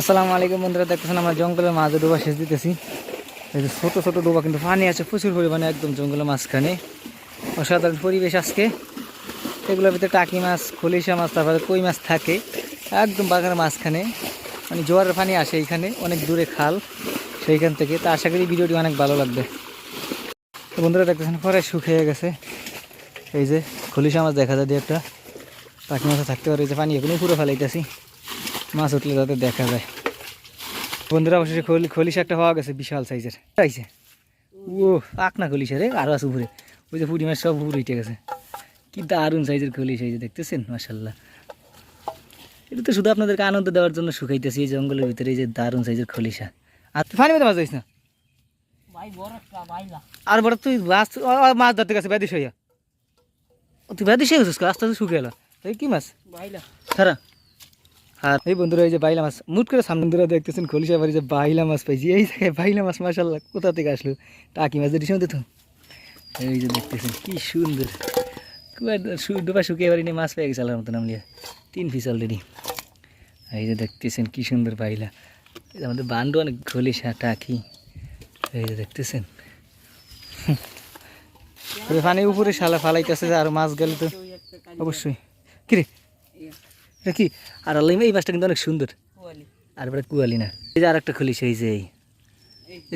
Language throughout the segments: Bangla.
আসসালামু আলাইকুম বন্ধুরা, দেখতেছেন আমরা জঙ্গলের মাঝে ডোবা সেচ দিতেছি। এই যে ছোটো ছোটো ডোবা কিন্তু পানি আছে, প্রচুর পরিমাণে একদম জঙ্গলের মাঝখানে। অসাধারণ পরিবেশ আজকে। এগুলোর ভিতরে টাকি মাছ, খলিশা মাছ, তারপরে কই মাছ থাকে, একদম বাগানের মাঝখানে। মানে জোয়ারের পানি আসে এইখানে, অনেক দূরে খাল, সেইখান থেকে। তা আশা করি ভিডিওটি অনেক ভালো লাগবে। তো বন্ধুরা, দেখতেছেন পরে শুকিয়ে গেছে। এই যে খলিশা মাছ দেখা যায় একটা। টাকি মাছ থাকতে পারে, এই যে পানি এখনও পুরো ফেলাইতেছি। মাছ উঠলে যাতে দেখা যায়। বন্ধুরা অবশ্যই খলি খলিশা একটা পাওয়া গেছে বিশাল সাইজের। চাইছে ও পাক না খলিশা রে আরও আছে উপরে। ওই যে পুরি মাছ সব উপরে উঠে গেছে। কি দারুণ সাইজের খলিশা এই যে দেখতেছেন? মাসাল্লাহ এটা তো শুধু আপনাদেরকে আনন্দ দেওয়ার জন্য শুকাইতেছি এই জঙ্গলের ভিতরে এই যে দারুণ সাইজের খলিশা। আর তুই ফানি মতো মাছ না? আর বড় তুই মাছ মাছ ধরতে গেছে ব্যাদিস হইয়া। তুই ব্যাদিস হয়ে গেছিস আস্তে আস্তে শুকিয়ে এলো। এই কি মাছ? খারা আর এই বন্ধুরা এই যে বাইলা মাছ মুট করে সামনে বন্ধুরা দেখতেছেন খলিশা বাড়ি যে বাইলা মাছ পাইছি। এই জায়গায় বাইলা মাছ মাসাল্লাহ কোথা থেকে আসলো? টাকি মাছ শুনতে তো। এই যে দেখতেছেন কি সুন্দর। ডোবা শুকিয়ে বাড়ি নিয়ে মাছ পেয়ে গেছে আল্লাহর মতো নামলিয়া তিন পিস অলরেডি এই যে দেখতেছেন কি সুন্দর বাইলা। আমাদের বান্ডু অনেক খলিশা টাকি। এই যে দেখতেছেন। ওই পানি উপরে শালা ফালাইতেছে আর মাছ গেলে তো অবশ্যই। কিরে? এটা কি আর আল্লাহ এই মাছটা কিন্তু অনেক সুন্দর। আর এবারে কুয়ালি না। এই যে আর একটা খুলিস এই যে এই।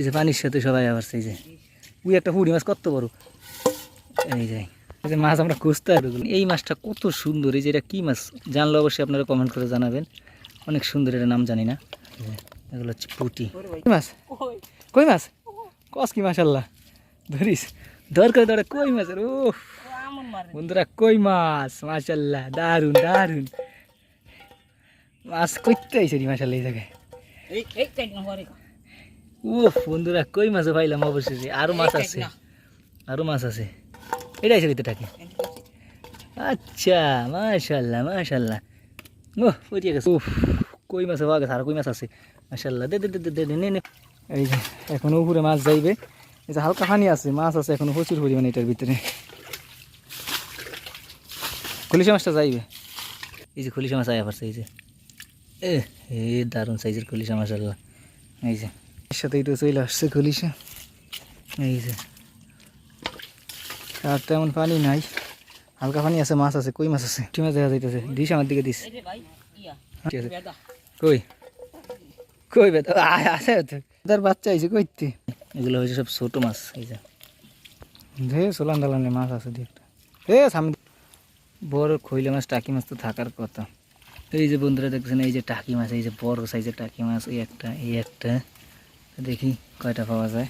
যে পানির সাথে সবাই আবার সেই যে উই একটা হুড়ি মাছ কত বড়। এই যে এই যে মাছ আমরা খুঁজতে হবে। এই মাছটা কত সুন্দর। এই যে এটা কী মাছ? জানলে অবশ্যই আপনারা কমেন্ট করে জানাবেন। অনেক সুন্দর এটা নাম জানি না। এগুলো হচ্ছে পুটি। কই মাছ? কই মাছ? কস কি মাশাল্লাহ ধরিস। দরকার দরকার কই মাছের? ও বন্ধুরা কই মাছ? মাশাল্লাহ দারুণ দারুণ মাছ করতে আইসে রে মাশাল্লাহ এই জায়গায়। ও বন্ধুরা কই মাছও পাইলাম অবশেষে? আরও মাছ আছে। আরও মাছ আছে। এটা আইসে দিতে টাকে? আচ্ছা মাশাল্লাহ মাশাল্লাহ ও পড়িয়ে গেছে? উফ কই মাছ পাওয়া গেছে? আর কই মাছ আছে? মাশাল্লাহ দে দে দে দে, দে দে নে নে। এই যে এখনও উপরে মাছ যাইবে। এই যে হালকা পানি আছে মাছ আছে এখনও প্রচুর পরিমাণে এটার ভিতরে। খুলিশা মাছটা যাইবে। এই যে খুলিশা মাছ আয়া পারছে এই যে। এ দারুণ সাইজের খুলিশা মাছ আল্লাহ এই যে এর সাথে একটু চলে আসছে খুলিশা। এই যে আর তেমন পানি নাই। হালকা পানি আছে মাছ আছে কই মাছ আছে? কি মাছ দেখা যাইতেছে দিস আমার দিকে দিস। ঠিক আছে। কই? কই আয় আছে তার বাচ্চা আইছে কইতে এগুলো হচ্ছে সব ছোট মাছ এই যে। ধে সোলান দালানে মাছ আছে দিয়ে একটা। এ সামনে বড় খইলে মাছ টাকি মাছ তো থাকার কথা। এই যে বন্ধুরা দেখছেন এই যে টাকি মাছ, এই যে বড় সাইজের টাকি মাছ, এই একটা এই একটা। দেখি কয়টা পাওয়া যায়।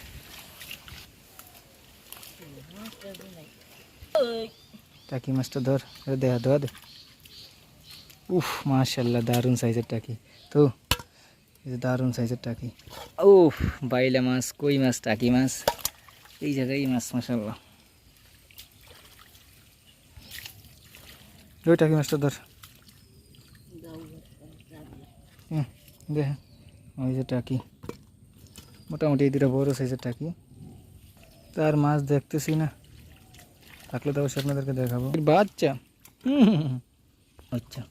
টাকি মাছটা ধর দেহা দেওয়া দে। উফ, মাশাল্লাহ, দারুণ সাইজের টাকি। তো, এই যে দারুণ সাইজের টাকি। উফ, বাইলা মাছ, কই মাছ, টাকি মাছ? এই জায়গায় এই মাছ, মাশাল্লাহ। ওই টাকি মাছটা ধর। দেখ ওই যে টাকি। মোটামুটি এই দুটা বড় সাইজের টাকি। তার মাছ দেখতেছি না। থাকলে তো অবশ্যই আপনাদেরকে দেখাবো। বাচ্চা। আচ্ছা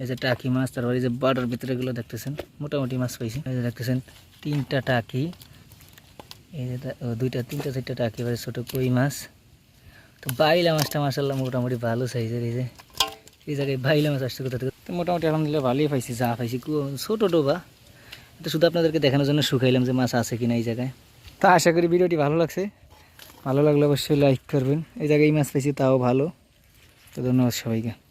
এই যে টাকি মাছ, তারপর এই যে বাটার ভিতরে গুলো দেখতেছেন, মোটামুটি মাছ পাইছি। এই যে দেখতেছেন, তিনটা টাকি। এই যে দুইটা, তিনটা, চারটা টাকি, এবারে ছোটো কই মাছ। তো বাইলা মাছটা মাসাল্লাহ মোটামুটি ভালো সাইজের এই যে। এই জায়গায় বাইলা মাছ আসছে কোথা থেকে? তো মোটামুটি আলহামদুলিল্লাহ ভালোই পাইছি, যা পাইছি। ছোটো ছোট ডোবা। তো শুধু আপনাদেরকে দেখানোর জন্য শুকাইলাম যে মাছ আছে কিনা এই জায়গায়। তা আশা করি ভিডিওটি ভালো লাগছে। ভালো লাগলে অবশ্যই লাইক করবেন। এই জায়গায় এই মাছ পাইছি, তাও ভালো। তো ধন্যবাদ সবাইকে।